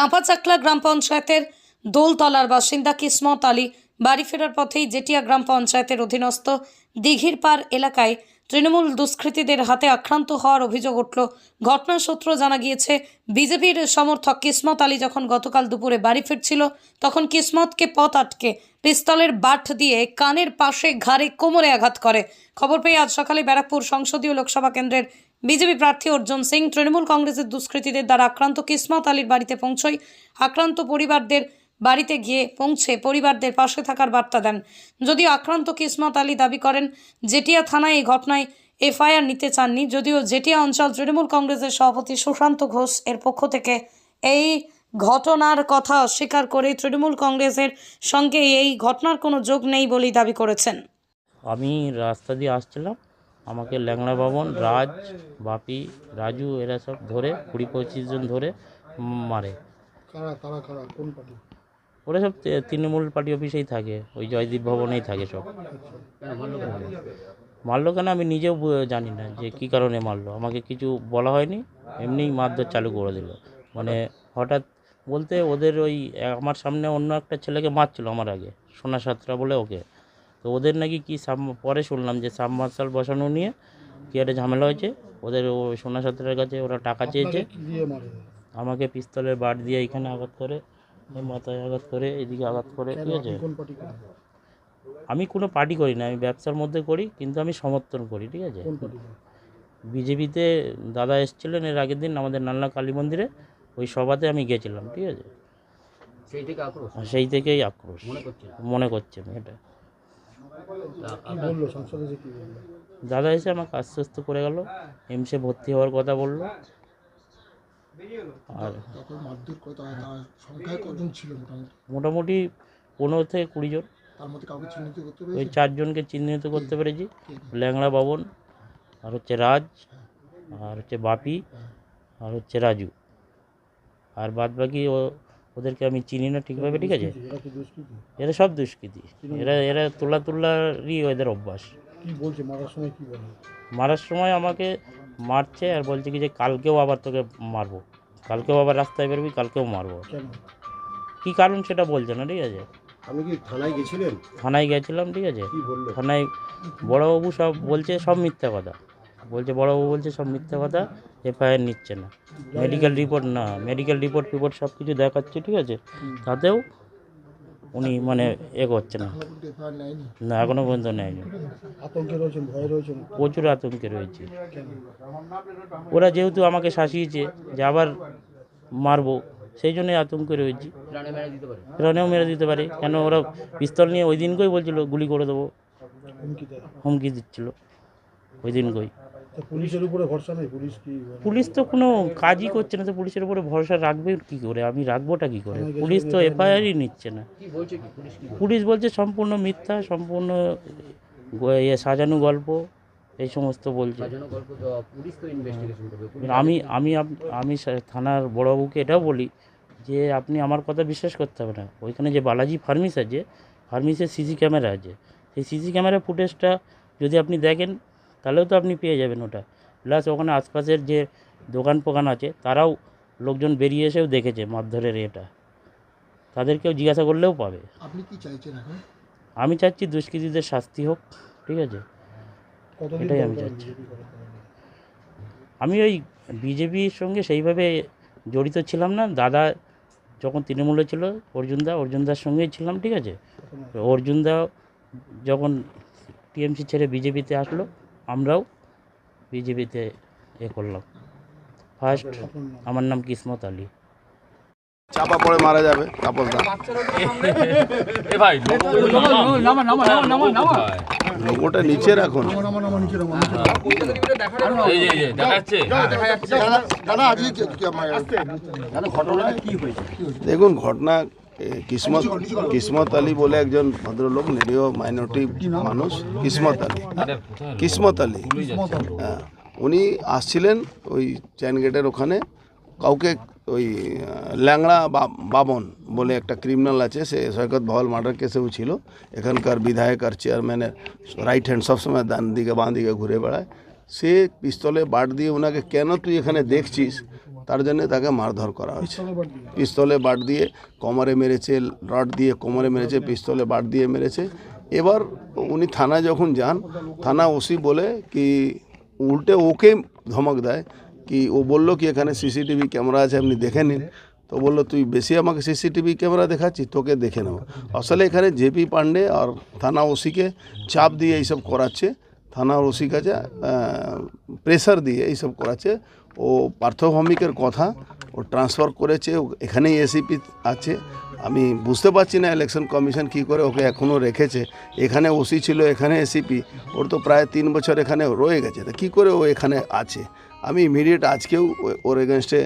কাঁপাচাকলা গ্রাম পঞ্চায়েতের দোলতলার বাসিন্দা কিসমত আলী বাড়ি ফেরার পথেই জেটিয়া গ্রাম পঞ্চায়েতের অধীনস্থ দিঘির পাড় এলাকায় তৃণমূল দুষ্কৃতীদের হাতে আক্রান্ত হওয়ার অভিযোগ উঠল। ঘটনার সূত্র জানা গিয়েছে, বিজেপির সমর্থক কিসমত আলী যখন গতকাল দুপুরে বাড়ি ফিরছিল, তখন কিসমতকে পথ আটকে পিস্তলের বাট দিয়ে কানের পাশে ঘাড়ে কোমরে আঘাত করে। খবর পেয়ে আজ সকালে ব্যারাকপুর সংসদীয় লোকসভা কেন্দ্রের বিজেপি প্রার্থী অর্জুন সিং তৃণমূল কংগ্রেসের দুষ্কৃতীদের দ্বারা আক্রান্ত কিসমত আলীর বাড়িতে পৌঁছয়। আক্রান্ত পরিবারদের বাড়িতে গিয়ে পৌঁছে পরিবারদের পাশে থাকার বার্তা দেন। যদিও আক্রান্ত কিসমত আলী দাবি করেন জেটিয়া থানায় এই ঘটনায় এফআইআর নিতে চাননি। যদিও জেটিয়া অঞ্চল তৃণমূল কংগ্রেসের সভাপতি সুশান্ত ঘোষ এর পক্ষ থেকে এই ঘটনার কথা অস্বীকার করে তৃণমূল কংগ্রেসের সঙ্গে এই ঘটনার কোনো যোগ নেই বলেই দাবি করেছেন। আমি রাস্তা দিয়ে আসছিলাম। আমাকে ল্যাংড়া ভবন রাজ বাপি রাজু এরা সব ধরে কুড়ি পঁচিশ জন ধরে মারে। ওরা সব তৃণমূল পার্টি অফিসেই থাকে ওই জয়দীপ ভবনেই থাকে সব। মারলো কেন? আমি নিজেও জানি না যে কী কারণে মারলো। আমাকে কিছু বলা হয়নি এমনিই মারধর চালু করে দিল। মানে হঠাৎ বলতে ওদের ওই আমার সামনে অন্য একটা ছেলেকে মারছিল আমার আগে সোনা সাতরা বলে ওকে। তো ওদের নাকি কি সাব পরে শুনলাম যে সাব মার্শাল বসানো নিয়ে কি একটা ঝামেলা হয়েছে। ওদের ওই সোনা সাতরার কাছে ওরা টাকা চেয়েছে। আমাকে পিস্তলের বাট দিয়ে এখানে আঘাত করে মাথায় আঘাত করে এদিকে আঘাত করে ঠিক আছে? আমি কোনো পার্টি করি না আমি ব্যবসার মধ্যে করি কিন্তু আমি সমর্থন করি ঠিক আছে? বিজেপিতে দাদা এসেছিলেন এর আগের দিন আমাদের নালনা কালী মন্দিরে ওই সভাতে আমি গেছিলাম ঠিক আছে? সেই থেকে আক্রোশ? সেই থেকেই আক্রোশ। মনে মনে করছে আমি এটা। বলল? সংসদে যে কি বলল? দাদা এসে আমাকে আশ্বস্ত করে গেল এমসে ভর্তি হওয়ার কথা বলল। আর মোটামুটি? পনেরো থেকে কুড়ি জন। ওই চারজনকে চিহ্নিত করতে পেরেছি। ল্যাংড়া বাবন আর হচ্ছে রাজ আর হচ্ছে বাপি আর হচ্ছে রাজু। আর বাদ বাকি ও ওদেরকে আমি চিনি না ঠিকভাবে ঠিক আছে? এরা সব দুষ্কৃতি। এরা এরা তোলা তোলারই ওদের অভ্যাস। বলছে মারার সময় কি বলে? মারার সময় আমাকে মারছে আর বলছে কি যে কালকেও আবার তোকে মারবো। কালকেও আবার রাস্তায় বেরোবি কালকেও মারবো। কী কারণ সেটা বলছে না ঠিক আছে? আপনি কি থানায় গেছিলেন? থানায় গেছিলাম ঠিক আছে? থানায় বড়বাবু সব বলছে সব মিথ্যা কথা। বলছে বড়োবাবু বলছে সব মিথ্যা কথা এফআইআর নিচ্ছে না। মেডিকেল রিপোর্ট না মেডিকেল রিপোর্ট ফিপোর্ট সব কিছু দেখাচ্ছে ঠিক আছে? তাতেও উনি মানে এ করছে না। এখনও না এখনও পর্যন্ত নেয়নি। প্রচুর আতঙ্কে রয়েছে। ওরা যেহেতু আমাকে শাসিয়েছে যে আবার মারবো সেই জন্যই আতঙ্কে রয়েছি। প্রাণেও মেরে দিতে পারে। কেন ওরা পিস্তল নিয়ে ওই দিনকেই বলছিল গুলি করে দেবো। হুমকি দিচ্ছিল। ওই দিনকেই। পুলিশের উপরে ভরসা নেই? পুলিশ কি পুলিশ তো কোনো কাজই করছে না তো পুলিশের উপরে ভরসা রাখবে কি করে? আমি রাখবোটা কি করে? পুলিশ তো এফআইআরই নিচ্ছে না। কি বলছে কি পুলিশ বলছে? সম্পূর্ণ মিথ্যা সম্পূর্ণ ইয়ে সাজানো গল্প এই সমস্ত বলছে। সাজানো গল্প তো পুলিশ তো ইনভেস্টিগেশন করবে। পুলিশ আমি আমি আমি থানার বড়বাবুকে এটাও বলি যে আপনি আমার কথা বিশ্বাস করতে হবে না। ওইখানে যে বালাজি ফার্মিস আছে ফার্মিসের সিসি ক্যামেরা আছে। সেই সিসি ক্যামেরা ফুটেজটা যদি আপনি দেখেন তাহলেও তো আপনি পেয়ে যাবেন ওটা। প্লাস ওখানে আশপাশের যে দোকান ফোকান আছে তারাও লোকজন বেরিয়ে এসেও দেখেছে মারধরের এটা। তাদেরকেও জিজ্ঞাসা করলেও পাবে। আপনি কি চাইছেন এখন? আমি চাচ্ছি দুষ্কৃতীদের শাস্তি হোক ঠিক আছে? এটাই আমি চাচ্ছি। আমি ওই বিজেপির সঙ্গে সেইভাবে জড়িত ছিলাম না। দাদা যখন তৃণমূলে ছিল অর্জুনদা অর্জুনদার সঙ্গেই ছিলাম ঠিক আছে? অর্জুনদা যখন টিএমসি ছেড়ে বিজেপিতে আসলো আমরাও বিজেপিতে এ করলাম। ফার্স্ট আমার নাম কিসমত আলী। চাপা পড়ে মারা যাবে কাপড়দা লোগোটা নিচে রাখুন। নামা নামা নামা নিচে নামা নিচে নামা। দাদা আজকে কি- কি আমার- দাদা ঘটনাটা কি হয়েছে? দেখুন ঘটনা কিসমত কিসমত আলী বলে একজন ভদ্রলোক, নিরীহ মাইনরিটি মানুষ, কিসমত আলী। কিসমত আলী। হ্যাঁ উনি আসছিলেন ওই চেন গেটের ওখানে, কাউকে ওই ল্যাংড়া বাবন বলে একটা ক্রিমিনাল আছে, সে সৈকত ভবল মার্ডার কেসেও ছিল। এখানকার বিধায়ক আর চেয়ারম্যানের রাইট হ্যান্ড সবসময় ডান দিকে, বাঁ দিকে ঘুরে বেড়ায়। সে পিস্তলে বাট দিয়ে ওনাকে, কেন তুই এখানে দেখছিস? তার জন্য তাকে মারধর করা হয়েছে। পিস্তলে বাট দিয়ে। কোমরে মেরেছে রড দিয়ে কোমরে মেরেছে পিস্তলে বাট দিয়ে মেরেছে। এবার উনি থানা যখন যান থানা ওসি বলে কি উল্টে ওকে ধমক দেয় কি ও বলল কি এখানে সিসিটিভি ক্যামেরা আছে আপনি দেখে নিন। তো বলল তুই বেশি আমাকে সিসিটিভি ক্যামেরা দেখাচ্ছি তোকে দেখে নেব। আসলে এখানে জেপি পান্ডে আর থানা ওসিকে চাপ দিয়ে এইসব করাচ্ছে। থানা ওসি কাছে প্রেসার দিয়ে এইসব করাচ্ছে। ও পার্থভৌমিকের কথা ও ট্রান্সফার করেছে এখানেই এসিপি আছে। আমি বুঝতে পারছি না ইলেকশন কমিশন কি করে ওকে এখনও রেখেছে। এখানে ওসি ছিল এখানে এসিপি ওর তো প্রায় তিন বছর এখানে রয়ে গেছে। তা কী করে ও এখানে আছে? আমি ইমিডিয়েট আজকেও ওর এগেনস্টে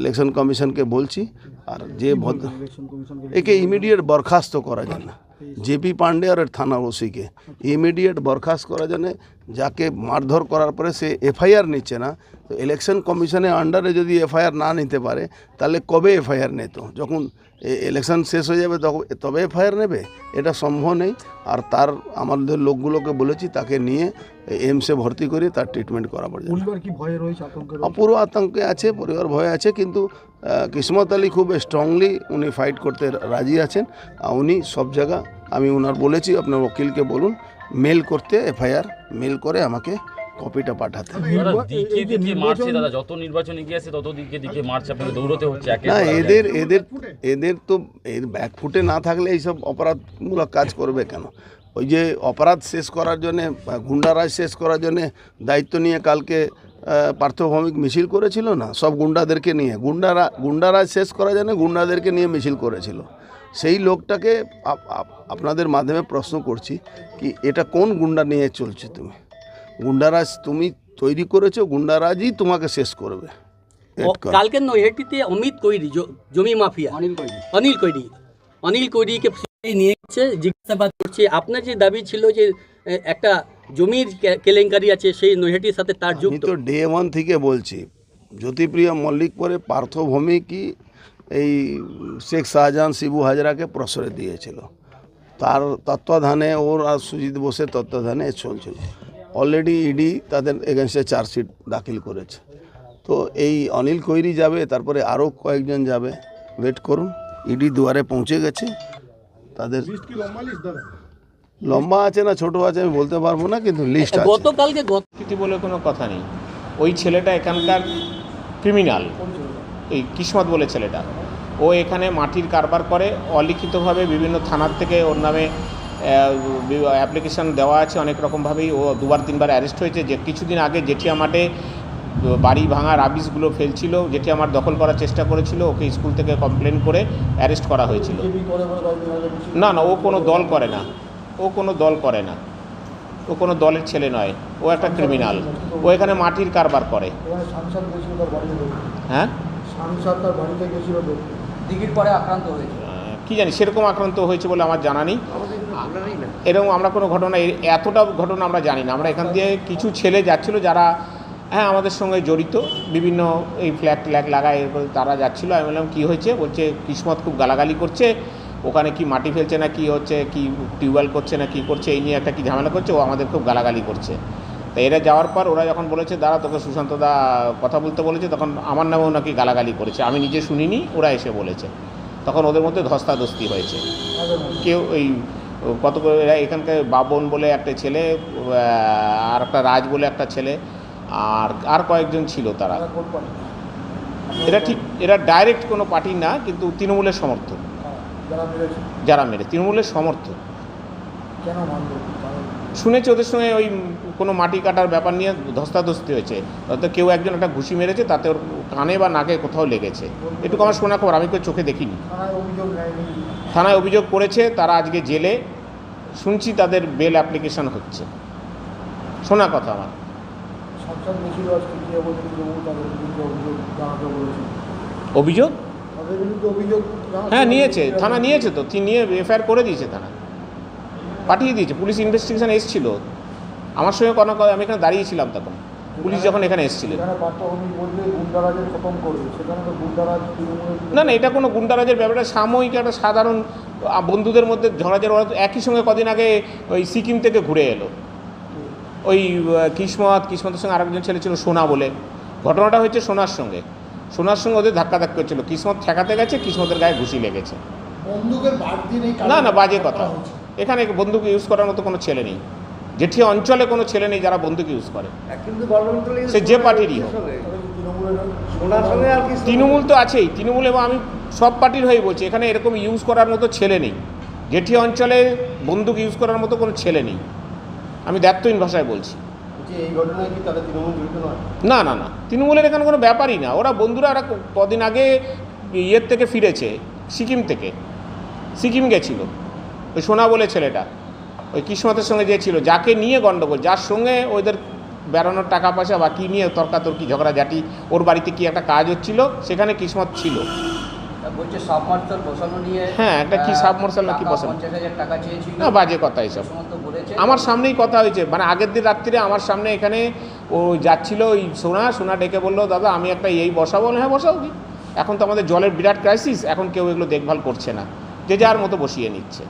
ইলেকশন কমিশনকে বলছি। আর যে ভদ্র একে ইমিডিয়েট বরখাস্ত করা যায় না। জেপি পান্ডে আর থানা ওসিকে। ইমিডিয়েট বরখাস্ত করা জানে যাকে মারধর করার পরে সে এফআইআর নিচ্ছে না। তো ইলেকশন কমিশনের আন্ডারে যদি এফআইআর না নিতে পারে তাহলে কবে এফআইআর নিত? যখন ইলেকশন শেষ হয়ে যাবে তখন তবে এফআইআর নেবে? এটা সম্ভব নেই। আর তার আমাদের লোকগুলোকে বলেছি তাকে নিয়ে এমসে ভর্তি করে তার ট্রিটমেন্ট করাবার জন্য। পরিবার কি ভয়ে রয়েছে? আতঙ্কে অপূর্ব আতঙ্কে আছে পরিবার ভয় আছে কিন্তু কিসমত আলী খুব স্ট্রংলি উনি ফাইট করতে রাজি আছেন। আর উনি সব জায়গা আমি ওনার বলেছি আপনার উকিলকে বলুন মেল করতে এফআইআর মেল করে আমাকে কপিটা পাঠাতে। না এদের এদের এদের তো এর ব্যাকফুটে না থাকলে এইসব অপরাধমূলক কাজ করবে কেন? ওই যে অপরাধ শেষ করার জন্যে গুন্ডারাজ শেষ করার জন্যে দায়িত্ব নিয়ে কালকে পার্থভৌমিক মিছিল করেছিল না? সব গুন্ডাদেরকে নিয়ে। গুন্ডারা গুন্ডারাজ শেষ করার জন্য গুন্ডাদেরকে নিয়ে মিছিল করেছিল। সেই লোকটাকে আপ- আপ- আপনাদের মাধ্যমে প্রশ্ন করছি কি এটা কোন গুন্ডা নিয়ে চলছে তুমি? গুন্ডারাজ তুমি তৈরি করেছ গুন্ডারাজই তোমাকে শেষ করবে। কালকের নৈহাটিতে অমিত কৈরি জমি মাফিয়া। অনিল কৈরি। অনিল কৈরি। অনিল কৈরিকে নিয়ে গেছে জিজ্ঞাসাবাদ করছে আপনার যে দাবি ছিল যে একটা জমির কেলেঙ্কারি আছে সেই নৈহাটির সাথে তার যুক্ত। তো ডে ওয়ান থেকে বলছি জ্যোতিপ্রিয়া মল্লিক পরে পার্থভূমি কি এই শেখ শাহজাহান শিবু হাজরাকে প্রশ্রয় দিয়েছিল। তার তত্ত্বাধানে ওর আর সুজিত বোসের তত্ত্বাধানে এ চলছিল অলরেডি ইডি তাদের এগেনস্টে চার্জশিট দাখিল করেছে। তো এই অনিল কৈরি যাবে তারপরে আরও কয়েকজন যাবে। ওয়েট করুন ইডি দুয়ারে পৌঁছে গেছে। তাদের লম্বা আছে না ছোট আছে আমি বলতে পারব না কিন্তু লিস্ট আছে। গতকালকে গত বলে কোনো কথা নেই। ওই ছেলেটা এখানকার ক্রিমিনাল এই কিসমত বলে ছেলেটা। ও এখানে মাটির কারবার করে, অলিখিতভাবে বিভিন্ন থানার থেকে ওর নামে অ্যাপ্লিকেশন দেওয়া আছে অনেক রকমভাবেই। ও দুবার, তিনবার অ্যারেস্ট হয়েছে। যে, কিছুদিন আগে জেঠিয়া মাঠে বাড়ি ভাঙা রাবিশগুলো ফেলছিল। যেটি আমার দখল করার চেষ্টা করেছিল। ওকে স্কুল থেকে কমপ্লেন করে অ্যারেস্ট করা হয়েছিল। না না, ও কোনো দল করে না। ও কোনো দল করে না। ও কোনো দলের ছেলে নয়। ও একটা ক্রিমিনাল ও এখানে মাটির কারবার করে। হ্যাঁ? সাংসদ তার বাড়িতে গেছিল দিঘির পরে আক্রান্ত হয়েছে। কি জানি সেরকম আক্রান্ত হয়েছে বলে আমার জানা নেই। এরকম আমরা কোনো ঘটনা এতটা ঘটনা আমরা জানি না। আমরা এখান দিয়ে কিছু ছেলে যাচ্ছিল যারা হ্যাঁ আমাদের সঙ্গে জড়িত। বিভিন্ন এই ফ্ল্যাগ ট্ল্যাগ লাগায় এরপর তারা যাচ্ছিল। আমি বললাম কী হয়েছে? বলছে কিসমত খুব গালাগালি করছে। ওখানে কি মাটি ফেলছে না কি হচ্ছে কি টিউবওয়েল করছে না কি করছে এই নিয়ে একটা কি ঝামেলা করছে? ও আমাদের খুব গালাগালি করছে। তো এরা যাওয়ার পর ওরা যখন বলেছে দাঁড়া তোকে সুশান্ত দা কথা বলতে বলেছে তখন আমার নামেও নাকি গালাগালি করেছে। আমি নিজে শুনিনি ওরা এসে বলেছে। তখন ওদের মধ্যে ধস্তাধস্তি হয়েছে। কেউ ওই কত এরা এখানকার বাবন বলে একটা ছেলে আর একটা রাজ বলে একটা ছেলে আর আর কয়েকজন ছিল তারা? এরা ঠিক এরা ডাইরেক্ট কোনো পার্টি না কিন্তু তৃণমূলের সমর্থক। যারা মেরে তৃণমূলের সমর্থক। কেন শুনেছি ওদের সঙ্গে ওই কোনো মাটি কাটার ব্যাপার নিয়ে ধস্তাধস্তি হয়েছে। হয়তো কেউ একজন একটা ঘুষি মেরেছে তাতে ওর কানে বা নাকে কোথাও লেগেছে। এটুকু আমার শোনা খবর আমি কেউ চোখে দেখিনি। থানায় অভিযোগ করেছে তারা আজকে জেলে। শুনছি তাদের বেল অ্যাপ্লিকেশন হচ্ছে। শোনা কথা আমার। অভিযোগ হ্যাঁ নিয়েছে। থানা নিয়েছে তো তিনি নিয়ে এফআইআর করে দিয়েছে থানা। পাঠিয়ে দিয়েছে পুলিশ ইনভেস্টিগেশন এসেছিল। আমার সঙ্গে কোনো আমি এখানে দাঁড়িয়েছিলাম তখন। পুলিশ যখন এখানে এসেছিলেন না না এটা কোনো গুন্ডারাজের ব্যাপারটা সাময়িক একটা সাধারণ বন্ধুদের মধ্যে ঝগড়াঝাড়ি ওরা তো একই সঙ্গে কদিন আগে ওই সিকিম থেকে ঘুরে এলো। ওই কিসমত কিসমতের সঙ্গে আরেকজন ছেলে ছিল সোনা বলে। ঘটনাটা হয়েছে সোনার সঙ্গে। সোনার সঙ্গে ওদের ধাক্কাধাক্কি হচ্ছিল। কিসমত ঠেকাতে গেছে কিসমতের গায়ে ঘুষি লেগেছে। না না বাজে কথা। এখানে বন্দুক ইউজ করার মতো কোনো ছেলে নেই। জেঠি অঞ্চলে কোনো ছেলে নেই যারা বন্দুক ইউজ করে। সে যে পার্টিরই হোক। তৃণমূল তো আছেই। তৃণমূল এবং আমি সব পার্টির হয়ে বলছি এখানে এরকম ইউজ করার মতো ছেলে নেই। জেঠি অঞ্চলে বন্দুক ইউজ করার মতো কোনো ছেলে নেই। আমি দায়িত্বহীন ভাষায় বলছি। না না না। তৃণমূলের এখানে কোনো ব্যাপারই না। ওরা বন্ধুরা ওরা কদিন আগে ইয়ের থেকে ফিরেছে সিকিম থেকে। সিকিম গেছিল। ওই সোনা বলে ছেলেটা ওই কিসমতের সঙ্গে যে ছিল যাকে নিয়ে গণ্ডগোল যার সঙ্গে ওদের বেড়ানোর টাকা পয়সা বা কী নিয়ে তর্কাতর্কি ঝগড়াঝাটি ওর বাড়িতে কি একটা কাজ হচ্ছিল সেখানে কিসমত ছিল। সাবমার্সাল হ্যাঁ, একটা কি submersible না কি বসানো? না বাজে কথা এইসব আমার সামনেই কথা হয়েছে মানে আগের দিন রাত্রিরে আমার সামনে এখানে ও যাচ্ছিল ওই সোনা সোনা ডেকে বলল দাদা আমি একটা এই বসাবো? হ্যাঁ বসাও কি? এখন তো আমাদের জলের বিরাট ক্রাইসিস এখন কেউ এগুলো দেখভাল করছে না যে যার মতো বসিয়ে নিচ্ছে।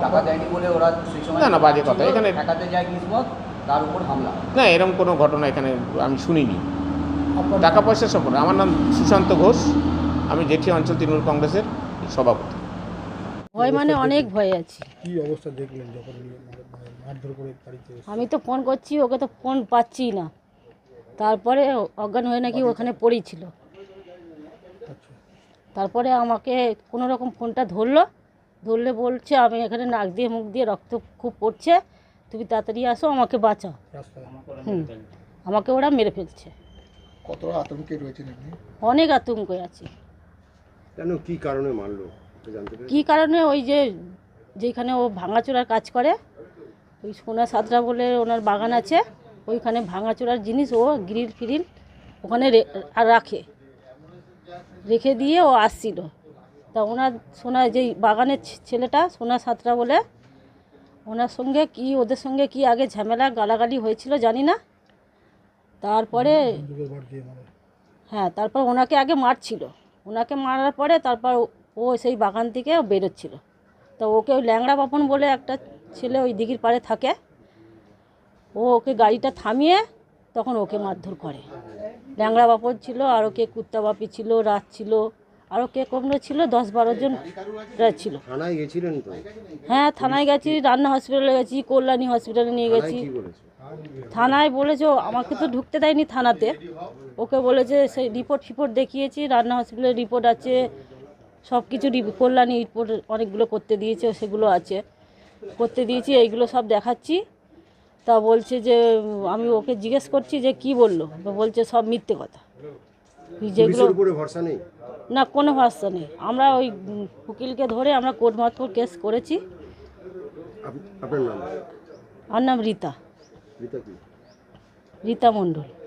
টাকা দেয়নি বলে ওরা সেই সময় না, না, বাজে কথা। এখানে- ঠেকাতে যায় কিসমত তার উপর হামলা। না এরকম কোনো ঘটনা এখানে আমি শুনিনি। টাকা পয়সা সম্পর্কে। আমার নাম সুশান্ত ঘোষ। আমি জেঠি অঞ্চল তৃণমূল কংগ্রেসের সভাপতি। ভয় মানে অনেক ভয় আছি। কি অবস্থা দেখলেন যখন নিয়ে মার- মার- মারধর করে বাড়িতে আমি তো ফোন করছি ওকে তো ফোন পাচ্ছি না। তারপরে অজ্ঞান হয়ে নাকি ওখানে পড়েছিল তারপরে আমাকে কোনো রকম ফোনটা ধরলো। ধরলে বলছে আমি এখানে নাক দিয়ে মুখ দিয়ে রক্ত খুব পড়ছে তুমি তাড়াতাড়ি আসো আমাকে বাঁচাও। হুম। আমাকে ওরা মেরে ফেলছে। কতটা আতঙ্কে রয়েছেন অনেক আতঙ্কে আছি। কেন কি কারণে মারলো? কী কারণে? ওই যে যেখানে ও ভাঙাচোরার কাজ করে ওই সোনা সাতরা বলে ওনার বাগান আছে ওইখানে ভাঙাচোরার জিনিস ও গ্রিল ফিরিল ওখানে রে- আর রাখে। রেখে দিয়ে ও আসছিল। তা ওনার, সোনা যেই বাগানের ছেলেটা, সোনা সাতরা বলে, ওনার সঙ্গে কি, ওদের সঙ্গে কি আগে ঝামেলা, গালাগালি হয়েছিল জানি না। তারপরে হ্যাঁ তারপর ওনাকে আগে মারছিল। ওনাকে মারার পরে তারপর ও সেই বাগান থেকে বেরোচ্ছিল। তো ওকে ওই ল্যাংড়া বাপন বলে একটা ছেলে ওই দিঘির পাড়ে থাকে। ও ওকে গাড়িটা থামিয়ে তখন ওকে মারধর করে। ল্যাংড়া বাপন ছিল আরও কে কুত্তা বাপি ছিল রাত ছিল। আরও কে কমলো ছিল? দশ বারো জন ছিল। থানায় গেছিলেন তো? হ্যাঁ থানায় গেছি রান্না হসপিটালে গেছি কল্যাণী হসপিটালে নিয়ে গেছি। থানায় বলেছে? আমাকে তো ঢুকতে দেয়নি থানাতে। ওকে বলেছে সেই রিপোর্ট ফিপোর্ট দেখিয়েছি রান্না হসপিটালের রিপোর্ট আছে সব কিছু কল্যাণী রিপোর্ট অনেকগুলো করতে দিয়েছে সেগুলো আছে। করতে দিয়েছি এইগুলো সব দেখাচ্ছি। তা বলছে যে আমি ওকে জিজ্ঞেস করছি যে কি বলল? বলছে সব মিথ্যে কথা। যেগুলো ভরসা নেই? না কোনো ভাষা নেই। আমরা ওই উকিলকে ধরে আমরা কোর্ট মারফত কেস করেছি। আপ- আপনার নাম? আমার নাম রীতা। রীতা মণ্ডল।